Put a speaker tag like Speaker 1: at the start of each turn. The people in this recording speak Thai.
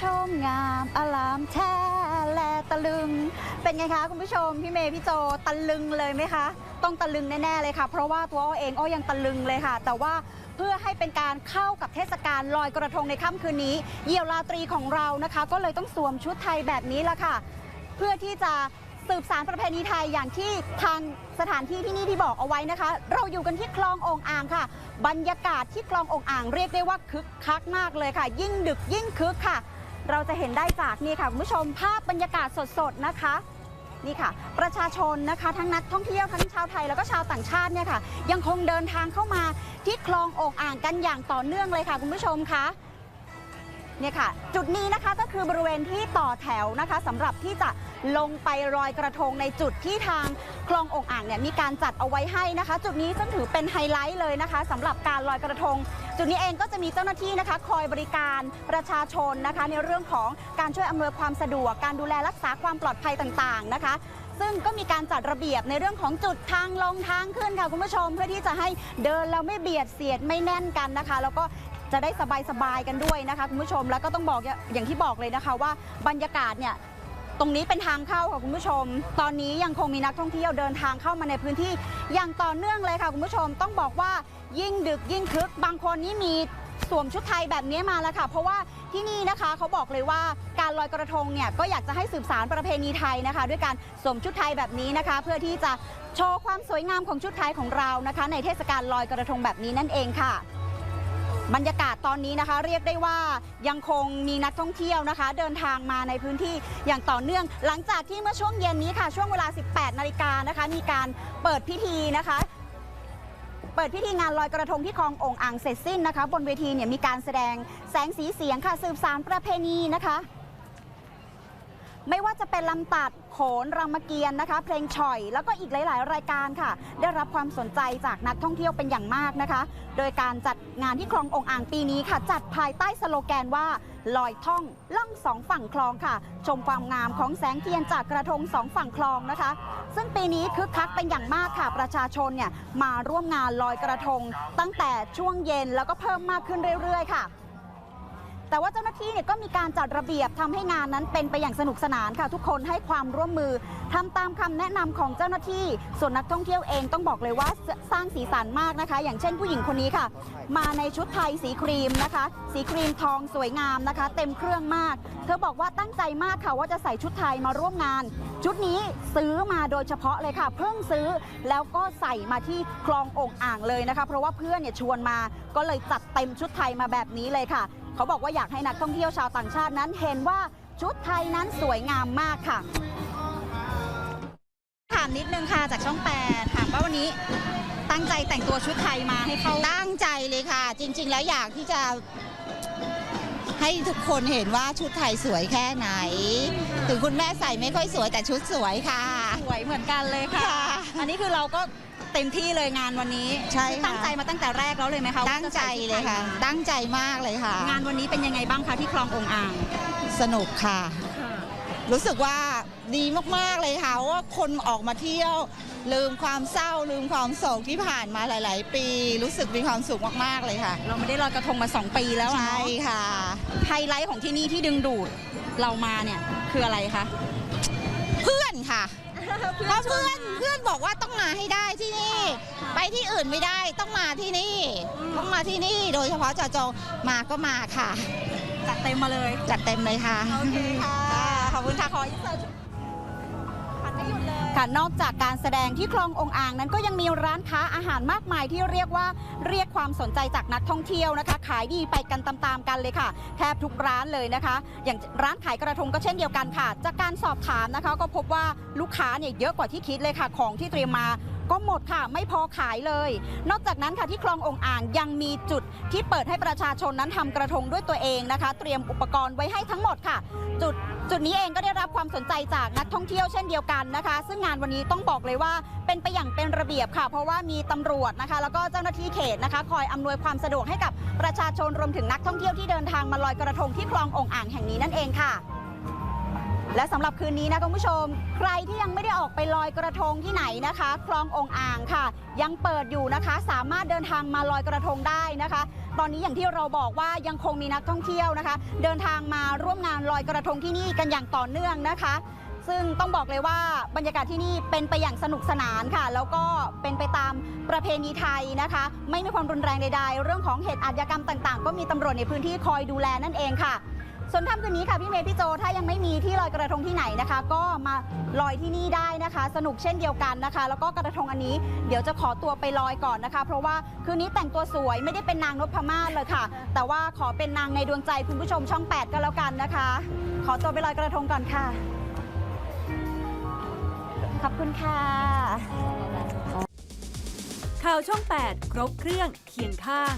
Speaker 1: ชมงามอลามแท้แลตะลึง เป็นไงคะคุณผู้ชม พี่เมย์พี่โจตะลึงเลยไหมคะ ต้องตะลึงแน่ ๆ เลยค่ะ เพราะว่าตัวอ้อเองอ้อยังตะลึงเลยค่ะ แต่ว่าเพื่อให้เป็นการเข้ากับเทศกาลลอยกระทงในค่ำคืนนี้ เยี่ยวราตรีของเรานะคะ ก็เลยต้องสวมชุดไทยแบบนี้ละค่ะ เพื่อที่จะสืบสารประเพณีไทยอย่างที่ทางสถานที่ที่นี่ที่บอกเอาไว้นะคะ เราอยู่กันที่คลององอ่างค่ะ บรรยากาศที่คลององอ่างเรียกได้ว่าคึกคักมากเลยค่ะ ยิ่งดึกยิ่งคึกค่ะ เราจะเห็นได้จากนี่ค่ะคุณผู้ชมภาพบรรยากาศสดๆนะคะนี่ค่ะประชาชนนะคะทั้งนักท่องเที่ยวทั้งชาวไทยแล้วก็ชาวต่างชาติเนี่ยค่ะ ยังคงเดินทางเข้ามาที่คลองอ่งอ่างกันอย่างต่อเนื่องเลยค่ะคุณผู้ชมคะ เนี่ยค่ะ จุดนี้นะคะก็คือบริเวณที่ต่อแถวนะคะสำหรับที่จะลงไปลอยกระทงในจุดที่ทางคลององอ่างเนี่ยมีการจัดเอาไว้ให้นะคะ จุดนี้ซึ่งถือเป็นไฮไลท์เลยนะคะสำหรับการลอยกระทง จุดนี้เองก็จะมีเจ้าหน้าที่นะคะ คอยบริการประชาชนนะคะ ในเรื่องของการช่วยอำนวยความสะดวก การดูแลรักษาความปลอดภัยต่างๆนะคะซึ่งก็มีการจัดระเบียบในเรื่องของจุดทางลงทางขึ้นค่ะคุณผู้ชม เพื่อที่จะให้เดินแล้วไม่เบียดเสียดไม่แน่นกันนะคะ แล้วก็ จะได้สบายๆกันด้วยนะคะคุณผู้ชมแล้วก็ต้องบอกอย่างที่บอกเลยนะคะว่าบรรยากาศเนี่ยตรงนี้เป็นทางเข้าค่ะคุณผู้ชม ตอนนี้ยังคงมีนักท่องเที่ยวเดินทางเข้ามาในพื้นที่ อย่างต่อเนื่องเลยค่ะคุณผู้ชม ต้องบอกว่ายิ่งดึกยิ่งคึก บางคนนี่มีสวมชุดไทยแบบนี้มาแล้วค่ะ เพราะว่าที่นี่นะคะเขาบอกเลยว่าการลอยกระทงเนี่ยก็อยากจะให้สืบสารประเพณีไทยนะคะ ด้วยการสวมชุดไทยแบบนี้นะคะ เพื่อที่จะโชว์ความสวยงามของชุดไทยของเรานะคะ ในเทศกาลลอยกระทงแบบนี้นั่นเองค่ะ บรรยากาศตอนนี้นะคะ เรียกได้ว่ายังคงมีนักท่องเที่ยวนะคะ เดินทางมาในพื้นที่อย่างต่อเนื่อง หลังจากที่เมื่อช่วงเย็นนี้ค่ะ ช่วงเวลา 18 นาฬิกานะคะ มีการเปิดพิธีนะคะเปิดพิธีงานลอยกระทงที่คลององอ่างเสร็จสิ้นนะคะ บนเวทีเนี่ยมีการแสดงแสงสีเสียงค่ะสืบสารประเพณีนะคะ ไม่ว่าจะเป็นลำตัดโขนรามเกียรตินะคะ เพลงฉ่อย แล้วก็อีกหลาย ๆ รายการค่ะ ได้รับความสนใจจากนักท่องเที่ยวเป็นอย่างมากนะคะ โดยการจัดงานที่คลององอ่างปีนี้ค่ะ จัดภายใต้สโลแกนว่าลอยท่องล่องสองฝั่งคลองค่ะ ชมความงามของแสงเทียนจากกระทงสองฝั่งคลองนะคะ ซึ่งปีนี้คึกคักเป็นอย่างมากค่ะ ประชาชนเนี่ยมาร่วมงานลอยกระทง ตั้งแต่ช่วงเย็นแล้วก็เพิ่มมากขึ้นเรื่อย ๆ ค่ะ แต่ว่าเจ้าหน้าที่เนี่ยก็มีการจัดระเบียบทำให้งานนั้นเป็นไปอย่างสนุกสนานค่ะ ทุกคนให้ความร่วมมือทำตามคำแนะนำของเจ้าหน้าที่ ส่วนนักท่องเที่ยวเองต้องบอกเลยว่าสสร้างสีสันมากนะคะ อย่างเช่นผู้หญิงคนนี้ค่ะ มาในชุดไทยสีครีมนะคะ สีครีมทองสวยงามนะคะ เต็มเครื่องมาก เธอบอกว่าตั้งใจมากค่ะว่าจะใส่ชุดไทยมาร่วมงาน ชุดนี้ซื้อมาโดยเฉพาะเลยค่ะ เพิ่งซื้อแล้วก็ใส่มาที่คลององอ่างเลยนะคะ เพราะว่าเพื่อนเนี่ยชวนมาก็เลยจัดเต็มชุดไทยมาแบบนี้เลยค่ะ เขาบอกว่าอยากให้นักท่องเที่ยวชาวต่างชาตินั้นเห็นว่าชุดไทยนั้นสวยงามมากค่ะ ถามนิดนึงค่ะจากช่องแปดถามว่าวันนี้ตั้งใจแต่งตัวชุดไทยมาให้เข้า
Speaker 2: ตั้งใจเลยค่ะ จริง ๆ แล้วอยากที่จะให้ทุกคนเห็นว่าชุดไทยสวยแค่ไหน ถึงคุณแม่ใส่ไม่ค่อยสวยแต่ชุดสวยค่ะ
Speaker 1: สวยเหมือนกันเลยค่ะ
Speaker 2: ค่ะ
Speaker 1: อันนี้คือเราก็ เต็มที่เลยงานวันนี้
Speaker 2: ใช่ค่ะ
Speaker 1: ตั้งใจมาตั้งแต่แรกแล้วเลยไหมคะว่า
Speaker 2: ตั้ง
Speaker 1: จะ
Speaker 2: ใจ
Speaker 1: ส่ชุด
Speaker 2: เลยค่ะ
Speaker 1: ไทมา
Speaker 2: ตั้งใจมากเลยค่ะ
Speaker 1: งานวันนี้เป็นยังไงบ้างคะที่คลององอ่าง
Speaker 2: สนุกค่ะ รู้สึกว่าดีมากๆเลยค่ะว่าคนออกมาเที่ยว ลืมความเศร้า ลืมความโศกที่ผ่านมาหลาย ๆ ปี รู้สึกมีความสุขมากๆเลยค่ะ
Speaker 1: เราไม่ได้ลอยกระทงมา 2 ปีแล้วอะ
Speaker 2: ใช่
Speaker 1: เนาะ
Speaker 2: ค่ะ
Speaker 1: ไฮไลท์ของที่นี่ที่ดึงดูดเรามาเนี่ยคืออะไรคะ
Speaker 2: เพื่อนค่ะ เพราะเพื่อนเพื่อนบอกว่าต้องมาให้ได้ที่นี่ ไปที่อื่นไม่ได้ต้องมาที่นี่ ต้องมาที่นี่โดยเฉพาะเจาจงมาก็มาค่ะ
Speaker 1: จัดเต็มมาเลย
Speaker 2: จัดเต็มเลยค่ะ
Speaker 1: โอเคค่ะ ขอบคุณค่ะ ขออินเสิร์ต ค่ะนอกจากการแสดงที่คลององอ่างนั้นก็ยังมีร้านค้าอาหารมากมายที่เรียกว่าเรียกความสนใจจากนักท่องเที่ยวนะคะ ขายดีไปกันตามๆกันเลยค่ะ แทบทุกร้านเลยนะคะ อย่างร้านขายกระทงก็เช่นเดียวกันค่ะ จากการสอบถามนะคะ ก็พบว่าลูกค้าเนี่ยเยอะกว่าที่คิดเลยค่ะ ของที่เตรียมมาก็หมดค่ะไม่พอขายเลย นอกจากนั้นค่ะที่คลององอ่างยังมีจุด ที่เปิดให้ประชาชนนั้นทำกระทงด้วยตัวเองนะคะ เตรียมอุปกรณ์ไว้ให้ทั้งหมดค่ะ จุดจุดนี้เองก็ได้รับความสนใจจากนักท่องเที่ยวเช่นเดียวกันนะคะ ซึ่งงานวันนี้ต้องบอกเลยว่าเป็นไปอย่างเป็นระเบียบค่ะ เพราะว่ามีตำรวจนะคะ แล้วก็เจ้าหน้าที่เขตนะคะ คอยอำนวยความสะดวกให้กับประชาชนรวมถึงนักท่องเที่ยวที่เดินทางมาลอยกระทงที่คลององอ่างแห่งนี้นั่นเองค่ะและสำหรับคืนนี้นะคุณผู้ชม ใครที่ยังไม่ได้ออกไปลอยกระทงที่ไหนนะคะ คลององอ่างค่ะ ยังเปิดอยู่นะคะ สามารถเดินทางมาลอยกระทงได้นะคะ ตอนนี้อย่างที่เราบอกว่ายังคงมีนักท่องเที่ยวนะคะ เดินทางมาร่วมงานลอยกระทงที่นี่กันอย่างต่อเนื่องนะคะ ซึ่งต้องบอกเลยว่าบรรยากาศที่นี่เป็นไปอย่างสนุกสนานค่ะ แล้วก็เป็นไปตามประเพณีไทยนะคะ ไม่มีความรุนแรงใดๆ เรื่องของเหตุอาชญากรรมต่าง ๆ ก็มีตำรวจในพื้นที่คอยดูแลนั่นเองค่ะ ส่วนค่ำคืนนี้ค่ะพี่เมย์พี่โจถ้ายังไม่มีที่ลอยกระทงที่ไหนนะคะ ก็มาลอยที่นี่ได้นะคะ สนุกเช่นเดียวกันนะคะ แล้วก็กระทงอันนี้เดี๋ยวจะขอตัวไปลอยก่อนนะคะ เพราะว่าคืนนี้แต่งตัวสวยไม่ได้เป็นนางนพมาศเลยค่ะ แต่ว่าขอเป็นนางในดวงใจคุณผู้ชมช่อง 8 ก็แล้วกันนะคะ ขอตัวไปลอยกระทงก่อนค่ะ ขอบคุณค่ะ
Speaker 3: ข่าวช่อง 8 ครบเครื่องเคียงข้าง